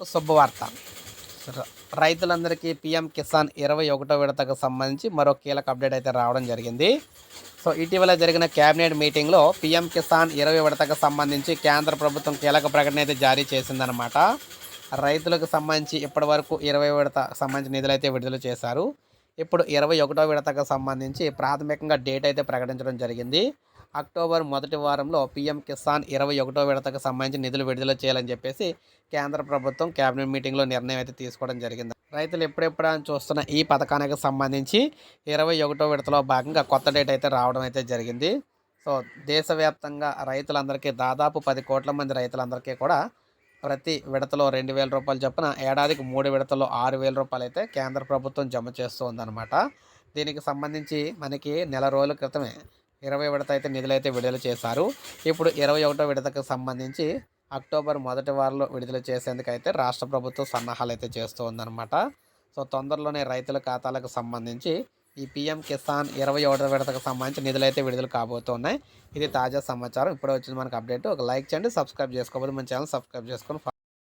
శుభవార్త. రైతులందరికీ పిఎం కిసాన్ ఇరవై ఒకటో విడతకు సంబంధించి మరో కీలక అప్డేట్ అయితే రావడం జరిగింది. సో ఇటీవల జరిగిన కేబినెట్ మీటింగ్లో పిఎం కిసాన్ ఇరవై విడతకు సంబంధించి కేంద్ర ప్రభుత్వం కీలక ప్రకటన అయితే జారీ చేసిందనమాట రైతులకు సంబంధించి ఇప్పటి వరకు ఇరవై విడత సంబంధించి నిధులు అయితే విడుదల చేశారు. ఇప్పుడు ఇరవై ఒకటో విడతకు సంబంధించి ప్రాథమికంగా డేట్ అయితే ప్రకటించడం జరిగింది. అక్టోబర్ మొదటి వారంలో పీఎం కిసాన్ ఇరవై ఒకటో విడతకు సంబంధించి నిధులు విడుదల చేయాలని చెప్పేసి కేంద్ర ప్రభుత్వం కేబినెట్ మీటింగ్లో నిర్ణయం అయితే తీసుకోవడం జరిగింది. రైతులు ఎప్పుడెప్పుడు అని చూస్తున్న ఈ పథకానికి సంబంధించి ఇరవై ఒకటో విడతలో భాగంగా కొత్త డేట్ అయితే రావడం అయితే జరిగింది. సో దేశవ్యాప్తంగా రైతులందరికీ దాదాపు పది కోట్ల మంది రైతులందరికీ కూడా ప్రతి విడతలో రెండు వేల రూపాయలు చొప్పున ఏడాదికి మూడు విడతల్లో ఆరు వేల రూపాయలు అయితే కేంద్ర ప్రభుత్వం జమ చేస్తూ ఉందన్నమాట. దీనికి సంబంధించి మనకి నెల రోజుల క్రితమే ఇరవై విడత అయితే నిధులు అయితే విడుదల చేశారు. ఇప్పుడు ఇరవై ఒకటో విడతకు సంబంధించి అక్టోబర్ మొదటి వారంలో విడుదల చేసేందుకైతే రాష్ట్ర ప్రభుత్వం సన్నాహాలు అయితే చేస్తూ ఉందన్నమాట. సో తొందరలోనే రైతుల ఖాతాలకు సంబంధించి ఈ పిఎం కిసాన్ ఇరవై ఒకటో విడతకు సంబంధించి నిధులు అయితే విడుదల కాబోతున్నాయి. ఇది తాజా సమాచారం. ఇప్పుడే వచ్చింది మనకు అప్డేట్. ఒక లైక్ చేయండి సబ్స్క్రైబ్ చేసుకోకపోతే మన ఛానల్ సబ్స్క్రైబ్ చేసుకొని